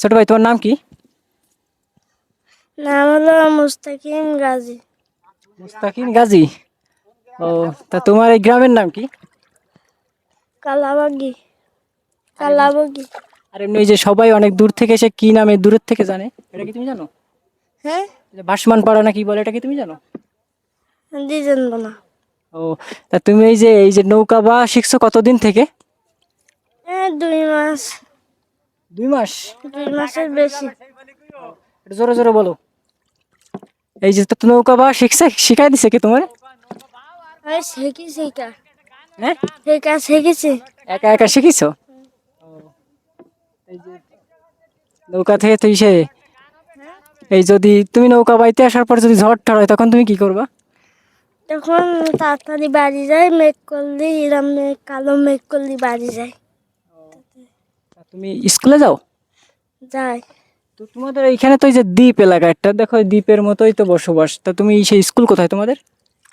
ছোট ভাই তোমার নাম কি? নাম হলো মুস্তাকিম গাজী। মুস্তাকিম গাজী। ও তা তোমার এই গ্রামের নাম কি? কালাবাগি। কালাবাগি। আর এমনি যে সবাই অনেক দূর থেকে এসে কি নামে দূরের থেকে জানে? এটা কি তুমি জানো? হ্যাঁ? ভাসমান পাড়া না কি বলে এটা কি তুমি জানো? দিজন না। ও তা তুমি এই যে এই যে নৌকা বা শিখছো কতদিন থেকে? দুই মাস। দুই মাস। দুই মাসের বেশি। জোরে জোরে বলো। এই যে তো নৌকা বা শিখছে শিখাই দিছে কি তোমার? শিখি শিখা হ্যাঁ? শিখা শিখেছি। একা একা শিখিছো? নৌকা থেকে তুই সে এই যদি তুমি নৌকা বাইতে আসার পর যদি ঝড় টড় হয় তখন তুমি কি করবা? তখন তাড়াতাড়ি বাড়ি যায় মেঘ করলি এরম মেঘ কালো মেঘ করলি বাড়ি যায়। তুমি স্কুলে যাও? যায় তো তোমাদের এইখানে তো এই যে দ্বীপ এলাকা একটা দেখো দ্বীপের মতোই তো বসবাস। তা তুমি সেই স্কুল কোথায় তোমাদের?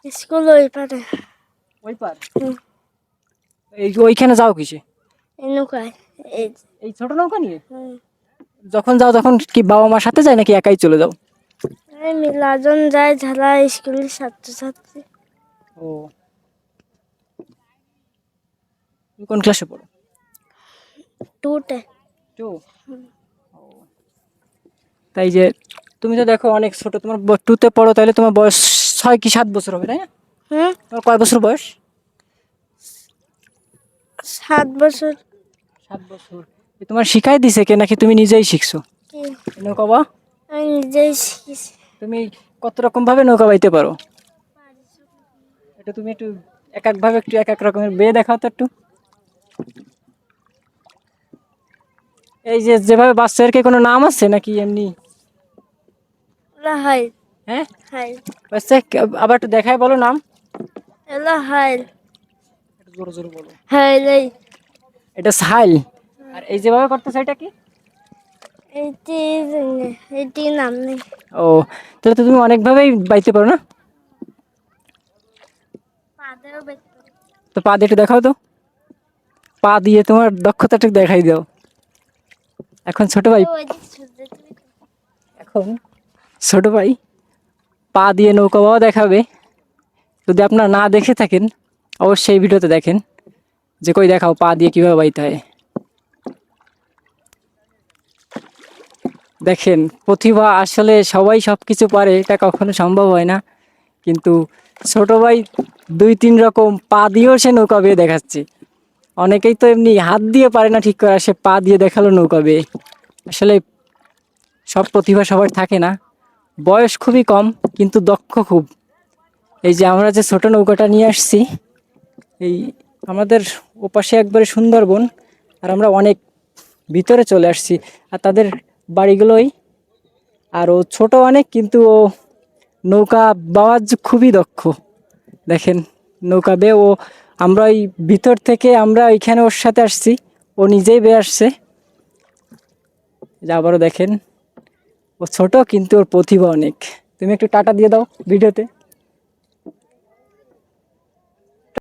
স্কুল ওই পারে ওই পার। এই ওইখানে যাও কিসে? এই নৌকায়। এই ছোট নৌকা নিয়ে? যখন যাও তখন কি বাবা মার সাথে যায় নাকি একাই চলে যাও? এই মিলাজন যায় যারা স্কুলের ছাত্রছাত্রী। ও। কোন ক্লাসে পড়ো? টু তাই যে তুমি তো দেখো অনেক ছোট তোমার টুতে পড়ো তাহলে তোমার বয়স ছয় কি সাত বছর হবে তাই না? হুম। তোমার কয় বছর বয়স? সাত বছর। সাত বছর। তোমার শিখাই দিছে কে নাকি তুমি নিজেই শিখছো? নৌকা বা আমি নিজেই শিখেছি। তুমি কত রকম ভাবে নৌকা বাইতে পারো? এটা তুমি একটু এক এক ভাবে একটু এক এক রকমের বেয়ে দেখাও তো একটু। এই যে যেভাবে বাচ্চার কি কোনো নাম আছে নাকি এমনি? এলা হাই। হ্যাঁ? হাই। বাচ্চা আবার একটু দেখায় বলো নাম। এলা হাই। একটু জোরে জোরে বলো। হাই এই এটা সাইল আর এই যেভাবে করতেছে এটা কি? এইটি এইটি নাম নেই। ও তাহলে তো তুমি অনেকভাবেই বাইতে পারো না? তো পা দিয়ে একটু দেখাও তো। পা দিয়ে তোমার দক্ষতাটা দেখাই দাও। এখন ছোট ভাই এখন ছোট ভাই পা দিয়ে নৌকা বাবা দেখাবে। যদি আপনারা না দেখে থাকেন অবশ্যই ভিডিওতে দেখেন যে কই দেখাও পা দিয়ে কীভাবে বাইতে হয়। দেখেন প্রতিভা আসলে সবাই সব কিছু পারে এটা কখনো সম্ভব হয় না। কিন্তু ছোট ভাই দুই তিন রকম পা দিয়েও সে নৌকা বেয়ে দেখাচ্ছে। অনেকেই তো এমনি হাত দিয়ে পারে না ঠিক করে সে পা দিয়ে দেখাল নৌকা বেয়ে। আসলে সব প্রতিভা সবার থাকে না। বয়স খুবই কম, কিন্তু দক্ষ খুব। এই যে আমরা যে ছোট নৌকাটা নিয়ে আসছি, এই আমাদের ওপাশে একবারে সুন্দরবন, আর আমরা অনেক ভিতরে চলে আসছি। আর তাদের বাড়িগুলোই আর ও ছোট অনেক, কিন্তু ও নৌকা বাওয়াজ খুবই দক্ষ। দেখেন, নৌকা বেয়ে ও আমরা ওই ভিতর থেকে আমরা ওইখানে ওর সাথে আসছি। ও নিজেই বেয়ে আসছে। আবারও দেখেন, ও ছোট কিন্তু ওর প্রতিভা অনেক। তুমি একটু টাটা দিয়ে দাও ভিডিওতে।